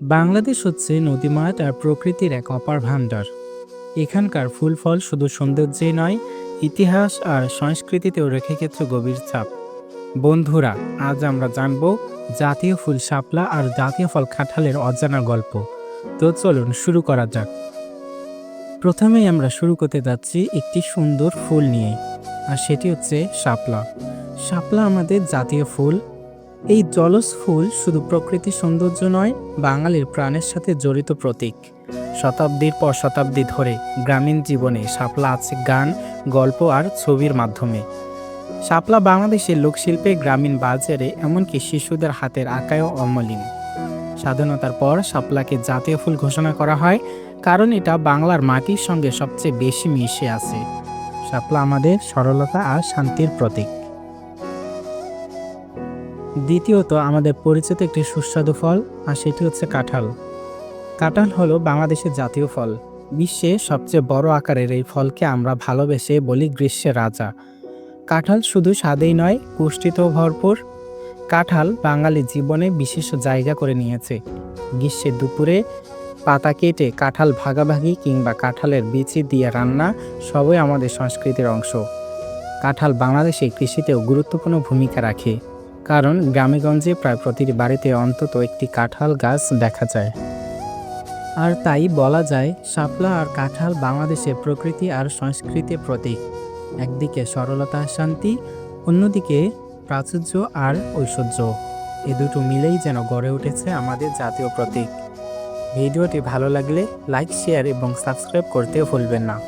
বাংলাদেশ হচ্ছে নদীমাঠ আর প্রকৃতির এক অপার ভাণ্ডার। এখানকার ফুল ফল শুধু সৌন্দর্যেই নয়, ইতিহাস আর সংস্কৃতিতেও রেখে গেছে গভীর ছাপ। বন্ধুরা, আজ আমরা জানব জাতীয় ফুল শাপলা আর জাতীয় ফল কাঁঠালের অজানা গল্প। তো চলুন শুরু করা যাক। প্রথমেই আমরা শুরু করতে যাচ্ছি একটি সুন্দর ফুল নিয়ে, আর সেটি হচ্ছে শাপলা। শাপলা আমাদের জাতীয় ফুল এই জলজ ফুল শুধু প্রকৃতির সৌন্দর্য নয়, বাঙালির প্রাণের সাথে জড়িত প্রতীক। শতাব্দীর পর শতাব্দী ধরে গ্রামীণ জীবনে শাপলা আছে গান, গল্প আর ছবির মাধ্যমে। শাপলা বাংলাদেশের লোকশিল্পে গ্রামীণ বাজারে, এমনকি শিশুদের হাতের আঁকায়ও অমলিন। স্বাধীনতার পর শাপলাকে জাতীয় ফুল ঘোষণা করা হয়, কারণ এটা বাংলার মাটির সঙ্গে সবচেয়ে বেশি মিশে আছে। শাপলা আমাদের সরলতা আর শান্তির প্রতীক। দ্বিতীয়ত আমাদের পরিচিত একটি সুস্বাদু ফল, আর সেটি হচ্ছে কাঁঠাল। কাঁঠাল হলো বাংলাদেশের জাতীয় ফল। বিশ্বে সবচেয়ে বড় আকারের এই ফলকে আমরা ভালোবেসে বলি গ্রীষ্মের রাজা। কাঁঠাল শুধু স্বাদেই নয়, পুষ্টিতেও ভরপুর। কাঁঠাল বাঙালি জীবনে বিশেষ জায়গা করে নিয়েছে। গ্রীষ্মের দুপুরে পাতা কেটে কাঁঠাল ভাগাভাগি কিংবা কাঁঠালের বিচি দিয়ে রান্না সবই আমাদের সংস্কৃতির অংশ। কাঁঠাল বাংলাদেশে কৃষিতেও গুরুত্বপূর্ণ ভূমিকা রাখে। কারণ গ্রামেগঞ্জে প্রায় প্রতিটি বাড়িতে অন্তত একটি কাঁঠাল গাছ দেখা যায়। আর তাই বলা যায়, শাপলা আর কাঁঠাল বাংলাদেশের প্রকৃতি আর সংস্কৃতির প্রতীক। একদিকে সরলতা, শান্তি, অন্যদিকে প্রাচুর্য আর ঐশ্বর্য। এ দুটো মিলেই যেন গড়ে উঠেছে আমাদের জাতীয় প্রতীক। ভিডিওটি ভালো লাগলে লাইক, শেয়ার এবং সাবস্ক্রাইব করতেও ভুলবেন না।